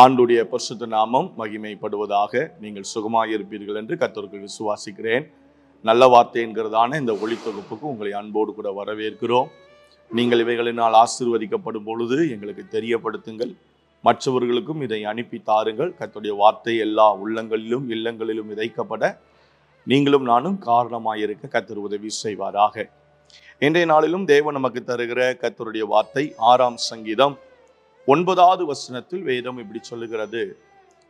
ஆண்டுடைய பரிசுத்த நாமம் மகிமைப்படுவதாக நீங்கள் சுகமாக இருப்பீர்கள் என்று கத்தோர்கள் விசுவாசிக்கிறேன். நல்ல வார்த்தை என்கிறதான இந்த ஒளித்தொகுப்புக்கு உங்களை அன்போடு கூட வரவேற்கிறோம். நீங்கள் இவைகளினால் ஆசீர்வதிக்கப்படும் பொழுது எங்களுக்கு தெரியப்படுத்துங்கள். மற்றவர்களுக்கும் இதை அனுப்பி தாருங்கள். கர்த்தருடைய வார்த்தை எல்லா உள்ளங்களிலும் இல்லங்களிலும் விதைக்கப்பட நீங்களும் நானும் காரணமாயிருக்க கத்தர் உதவி செய்வாராக. இன்றைய நாளிலும் தேவன் நமக்கு தருகிற கத்தருடைய வார்த்தை ஆறாம் சங்கீதம் ஒன்பதாவது வசனத்தில் வேதம் இப்படி சொல்லுகிறது.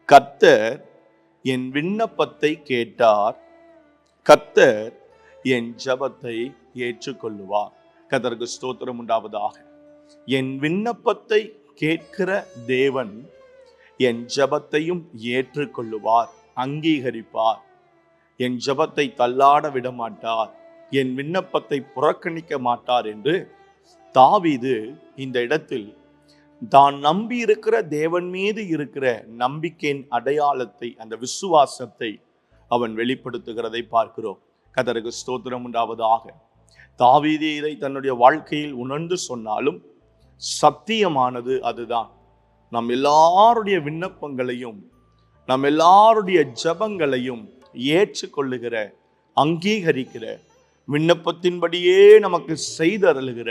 கத்தர் என் விண்ணப்பத்தை கேட்டார். கத்தர் என் ஜபத்தை ஏற்றுக்கொள்ளுவார். கத்தருக்கு ஸ்தோத்திரம் உண்டாவதாக. என் விண்ணப்பத்தை கேட்கிற தேவன் என் ஜபத்தையும் ஏற்றுக்கொள்ளுவார் அங்கீகரிப்பார். என் ஜபத்தை தள்ளாட விட மாட்டார் என் விண்ணப்பத்தை புறக்கணிக்க மாட்டார் என்று தாவீது இந்த இடத்தில் தான் நம்பி இருக்கிற தேவன் மீது இருக்கிற நம்பிக்கையின் அடையாளத்தை அந்த விசுவாசத்தை அவன் வெளிப்படுத்துகிறதை பார்க்கிறோம். கதருக்கு ஸ்தோத்திரம் உண்டாவதாக. தாவீதே இதை தன்னுடைய வாழ்க்கையில் உணர்ந்து சொன்னாலும் சத்தியமானது அதுதான். நம் எல்லாருடைய விண்ணப்பங்களையும் நம் எல்லாருடைய ஜபங்களையும் ஏற்றுக்கொள்ளுகிற அங்கீகரிக்கிற விண்ணப்பத்தின்படியே நமக்கு செய்தருளுகிற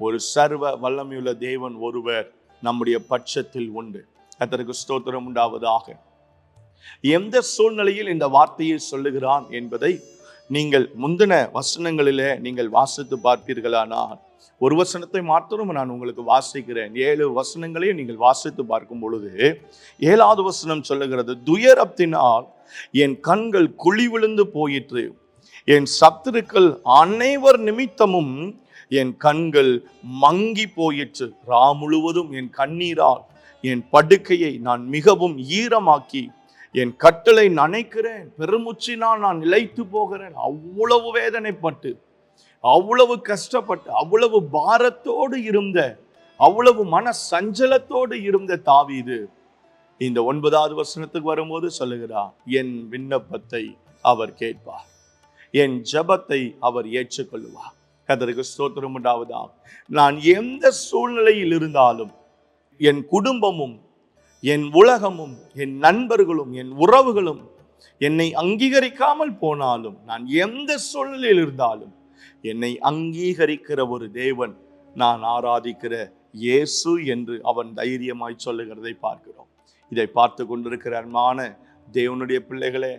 ஒரு சர்வ வல்லமையுள்ள தேவன் ஒருவர். நம்முடைய பட்சத்தில் உண்டு. கத்தருக்கு ஸ்தோத்திரம் உண்டாவதாக. எந்த சூழ்நிலையில் இந்த வார்த்தையை சொல்லுகிறான் என்பதை நீங்கள் முந்தின வசனங்களிலே நீங்கள் வாசித்து பார்ப்பீர்களானால் ஒரு வசனத்தை மாத்திரம் நான் உங்களுக்கு வாசிக்கிறேன். ஏழு வசனங்களையும் நீங்கள் வாசித்து பார்க்கும் பொழுது ஏழாவது வசனம் சொல்லுகிறது துயரத்தினால் என் கண்கள் குழி விழுந்து போயிற்று. என் சத்துருக்கள் அனைவர் நிமித்தமும் என் கண்கள் மங்கி போயிற்று. ரா முழுவதும் என் கண்ணீரால். என் படுக்கையை நான் மிகவும் ஈரமாக்கி என் கட்டளை நனைக்கிறேன். பெருமுச்சினால் நான் நிலைத்து போகிறேன். அவ்வளவு வேதனைப்பட்டு அவ்வளவு கஷ்டப்பட்டு அவ்வளவு பாரத்தோடு இருந்த அவ்வளவு மன சஞ்சலத்தோடு இருந்த தாவீது இந்த ஒன்பதாவது வசனத்துக்கு வரும்போது சொல்லுகிறார் என் விண்ணப்பத்தை அவர் கேட்பார். என் ஜபத்தை அவர் ஏற்றுக்கொள்வார். கதருக்கு ஸ்தோத்திரம் உண்டாவதா நான் எந்த சூழ்நிலையில் இருந்தாலும் என் குடும்பமும் என் உலகமும் என் நண்பர்களும் என் உறவுகளும் என்னை அங்கீகரிக்காமல் போனாலும் நான் எந்த சூழ்நிலையில் இருந்தாலும் என்னை அங்கீகரிக்கிற ஒரு தேவன் நான் ஆராதிக்கிற இயேசு என்று அவன் தைரியமாய் சொல்லுகிறதை பார்க்கிறோம். இதை பார்த்து கொண்டிருக்கிற அன்பான தேவனுடைய பிள்ளைகளே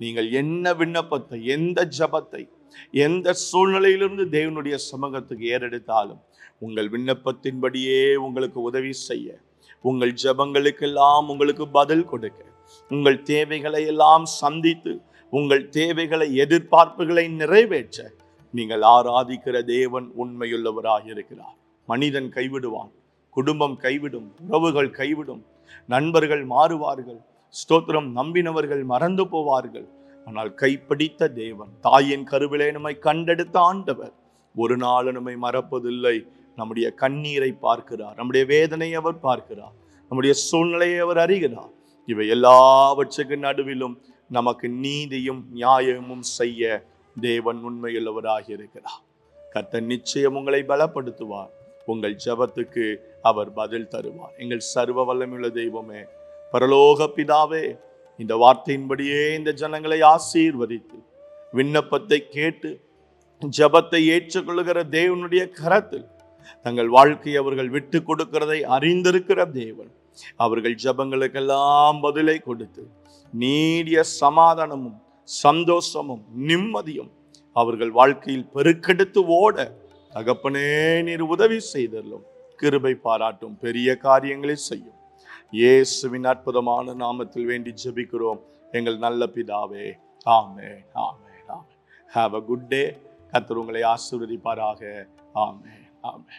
நீங்கள் என்ன விண்ணப்பத்தை எந்த ஜபத்தை எந்த சூழ்நிலையிலிருந்து தேவனுடைய சமூகத்துக்கு ஏறெடுத்தாலும் உங்கள் விண்ணப்பத்தின்படியே உங்களுக்கு உதவி செய்ய உங்கள் ஜபங்களுக்கெல்லாம் உங்களுக்கு பதில் கொடுக்க உங்கள் தேவைகளை எல்லாம் சந்தித்து உங்கள் தேவைகளை எதிர்பார்ப்புகளை நிறைவேற்ற நீங்கள் ஆராதிக்கிற தேவன் உண்மையுள்ளவராக இருக்கிறார். மனிதன் கைவிடுவான் குடும்பம் கைவிடும் உறவுகள் கைவிடும் நண்பர்கள் மாறுவார்கள் ஸ்தோத்திரம் நம்பினவர்கள் மறந்து போவார்கள் ஆனால் கைப்பிடித்த தேவன் தாயின் கருவிலே நம்மை கண்டெடுத்த ஆண்டவர். ஒரு நாள் நம்மை மறப்பதில்லை. நம்முடைய கண்ணீரை பார்க்கிறார். நம்முடைய வேதனையை அவர் பார்க்கிறார். நம்முடைய சூழ்நிலையை அவர் அறிகிறார். இவை எல்லாவற்றுக்கு நடுவிலும் நமக்கு நீதியும் நியாயமும் செய்ய தேவன் உண்மையுள்ளவராக இருக்கிறார். கர்த்தர் நிச்சயம் உங்களை பலப்படுத்துவார். உங்கள் ஜபத்துக்கு அவர் பதில் தருவார். எங்கள் சர்வ வல்லமுள்ள தெய்வமே பரலோக பிதாவே இந்த வார்த்தையின்படியே இந்த ஜனங்களை ஆசீர்வதித்து விண்ணப்பத்தை கேட்டு ஜபத்தை ஏற்றுக்கொள்ளுகிற தேவனுடைய கரத்தில் தங்கள் வாழ்க்கையை அவர்கள் விட்டு கொடுக்கிறதை அறிந்திருக்கிற தேவன் அவர்கள் ஜபங்களுக்கெல்லாம் பதிலை கொடுத்து நீடிய சமாதானமும் சந்தோஷமும் நிம்மதியும் அவர்கள் வாழ்க்கையில் பெருக்கெடுத்து ஓட தகப்பனே நீர் உதவி செய்தல்லும் கிருபை பாராட்டும். பெரிய காரியங்களை செய்யும். இயேசுவின் அற்புதமான நாமத்தில் வேண்டி ஜெபிக்கிறோம். எங்கள் நல்ல பிதாவே ஆமே ஆமே ஆமே ஹாவ் அ குட் டே கத்தர் உங்களை ஆசீர்வதிப்பாராக. ஆமே ஆமே